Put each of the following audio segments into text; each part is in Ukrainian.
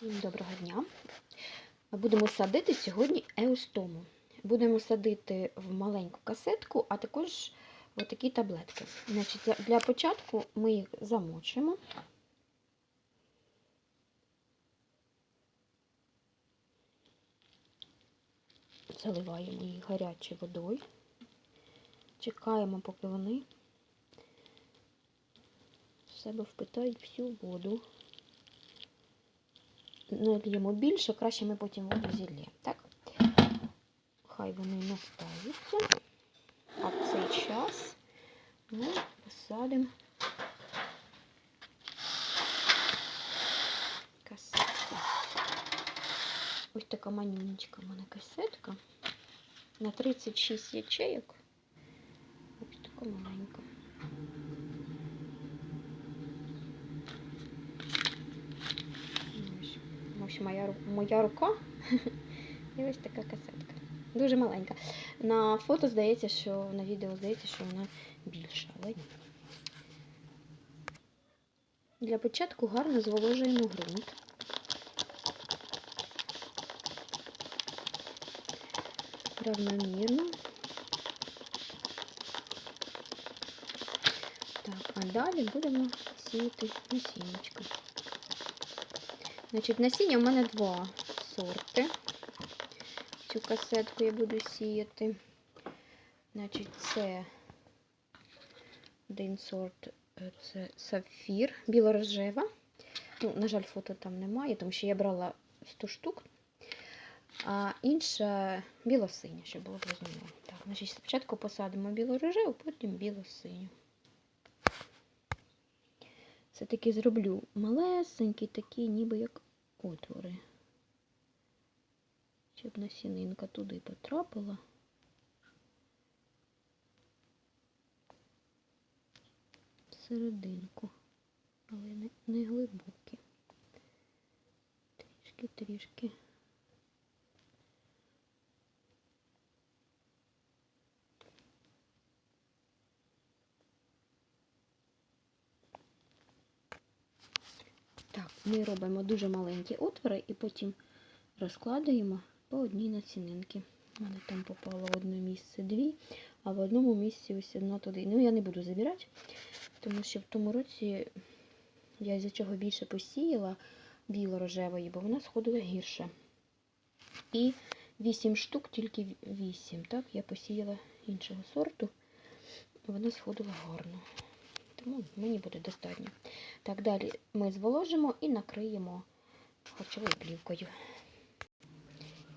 Всім доброго дня. Будемо садити сьогодні еустому. Будемо садити в маленьку касетку, а також в такі таблетки. Значить, для початку ми їх замочимо. Заливаємо їх гарячою водою. Чекаємо, поки вони в себе впитають всю воду нальємо більше, краще ми потім воду зіллємо. Так? Хай вони настаються. А в цей час ми посадимо касетку. Ось така манюнечка в мене касетка. На 36 ячейок. Ось така маленька. Ось, ось моя, моя рука. І ось така касетка. Дуже маленька. На фото здається, що на відео здається, що вона більша, але. Для початку гарно зволожуємо ґрунт. Равномірно. Так, а далі будемо сіяти насіннячко. Значить, насіння в мене два сорти. Цю касетку я буду сіяти. Значить, це один сорт е, це сапфір, білорожева. Ну, на жаль, фото там немає, тому що я брала 100 штук. А інша білосиня, щоб було зрозуміло. Так, значить, спочатку посадимо білорожеву, потім білосиню. Все-таки зроблю малесенькі такі, ніби як отвори. Щоб насінинка туди потрапила. Серединку, але не, не глибокі. Трішки, Так, ми робимо дуже маленькі отвори і потім розкладаємо по одній насінинці. У мене там попало в одне місце дві, а в одному місці ось одна туди. Ну, я не буду забирати, тому що в тому році я з чого більше посіяла біло-рожевої, бо вона сходила гірше. І 8 штук, тільки 8. Так, я посіяла іншого сорту, вона сходила гарно. Тому мені буде достатньо. Так, далі ми зволожимо і накриємо харчовою плівкою.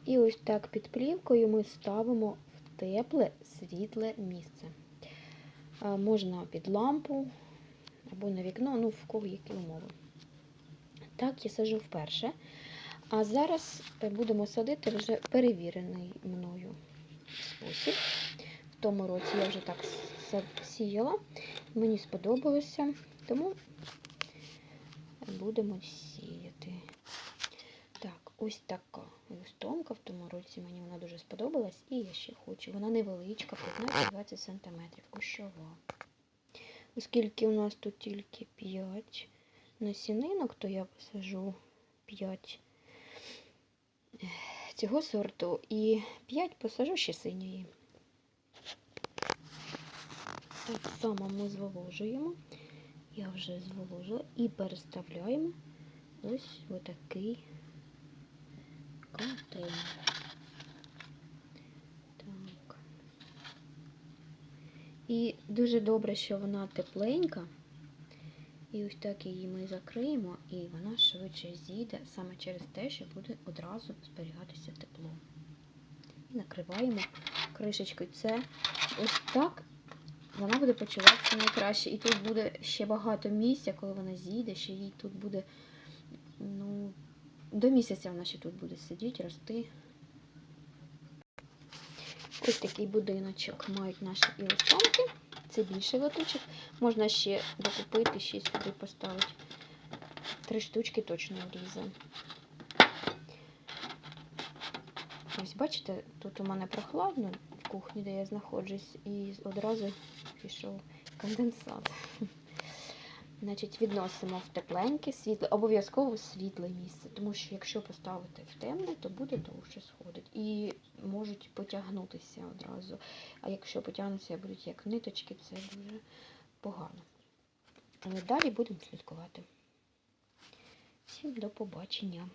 І ось так під плівкою ми ставимо в тепле, світле місце. Можна під лампу або на вікно, ну в кого які умови. Так, я сажу вперше. А зараз е, будемо садити вже перевірений мною спосіб. В тому році я вже так са- сіяла. Мені сподобалося, тому будемо сіяти. Так, ось така листонка в тому році мені вона дуже сподобалась, і я ще хочу. Вона невеличка, 15-20 см, кущова. Оскільки у нас тут тільки 5 насінинок, то я посажу 5 цього сорту і 5 посажу ще синьої. Так само ми зволожуємо. Я вже зволожила і переставляємо ось в такий контейнер. Так. І дуже добре, що вона тепленька. І ось так її ми закриємо, і вона швидше зійде саме через те, що буде одразу зберігатися тепло. І накриваємо кришечкою. Це ось так вона буде почуватися найкраще. І тут буде ще багато місця, коли вона зійде, що їй тут буде, ну, до місяця вона ще тут буде сидіти, рости. Ось такий будиночок мають наші ілостомки. Це більший лоточок. Можна ще докупити, ще сюди поставити. Три штучки точно влізе. Ось бачите, тут у мене прохладно кухні, де я знаходжусь, і одразу пішов конденсат. Значить, відносимо в тепленьке, світле, обов'язково світле місце, тому що якщо поставити в темне, то буде довше сходить. І можуть потягнутися одразу. А якщо потягнуться будуть як ниточки, це дуже погано. Але далі будемо слідкувати. Всім до побачення.